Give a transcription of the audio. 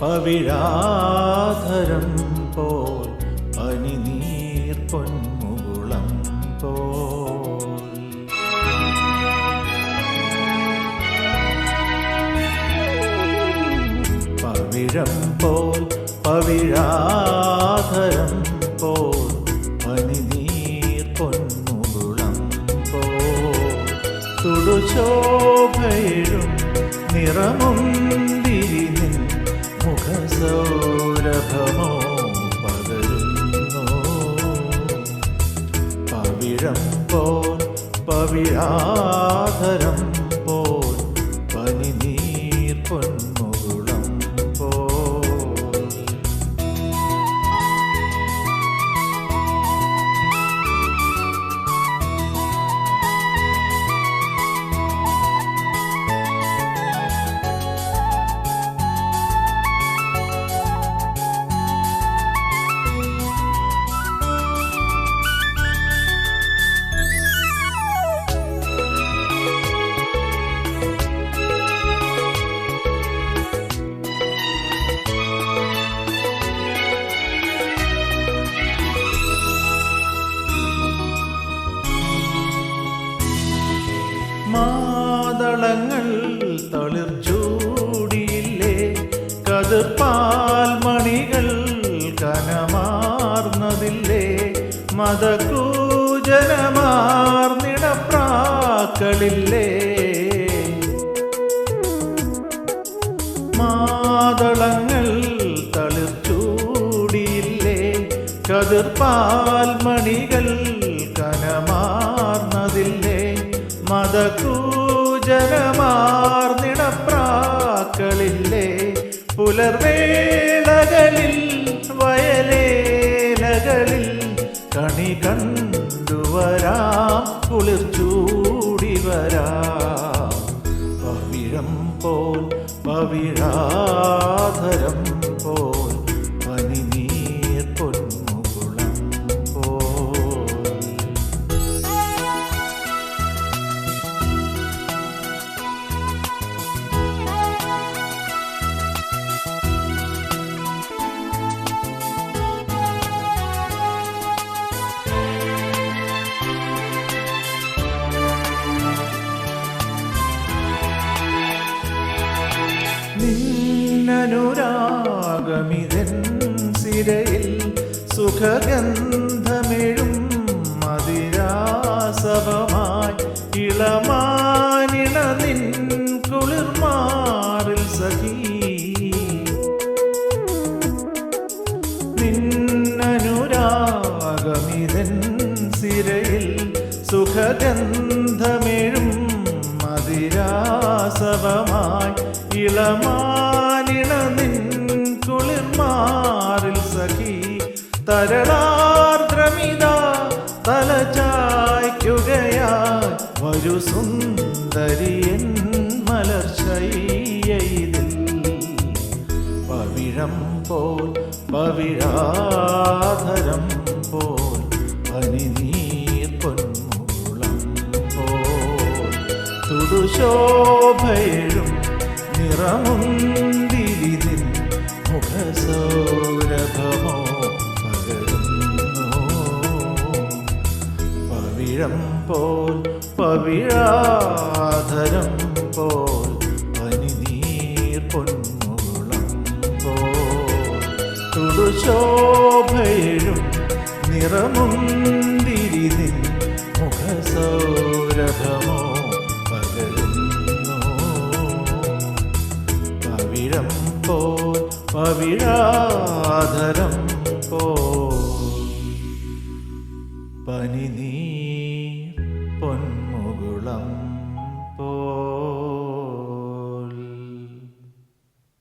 പവിഴാധരം പോൽ പനിനീർ പൊന്മുകുളം പോൽ. പവിഴം പോൽ പവിഴാധരം പോൽ പനിനീർ പൊന്മുകുളം പോൽ. തുടുശോഭയിലും നിറമുന്തിരി പവിഴം പോൽ പവിഴാധരം. മതകൂജനമാർന്നിടപ്രാക്കളില്ലേ? മാതളങ്ങൾ തളിർ കതിർപാൽമണികൾ കനമാർന്നതില്ലേ? മതകൂജനമാർന്നിടപ്രാക്കളില്ലേ? പുലർവേളകളിൽ വയലേലകളിൽ കണി കണ്ടുവരാം കുളിർ സിരയിൽ സുഖഗന്ധമെഴും മതിരാസവമായി ഇളമാനിണ കുളിർമാറിൽ സഖീ. നിന്നനുരാഗമിതൻ സിരയിൽ സുഖഗന്ധമെഴും മതിരാസവമായി ഇളമാനിണ ഒരു സുന്ദരിയൻ മലർശയ്യയിതിൽ പവിഴം പോൽ പവിഴാധരം പോൽ പനിനീർ പൊന്മുളം പോൽ. തുടുശോഭയിലും പവിഴം പോൽ പവിഴാധരം പോൽ പനിനീർ പൊന്മുകുളം പോൽ. തുടുശോഭയിലും നിറമുന്തിരി നിൻ മുഖസൗരഭമോ പകരുന്നു. പവിഴം പോൽ പവിഴാധരം പോൽ പനിനീർ പൊന്മുകുളം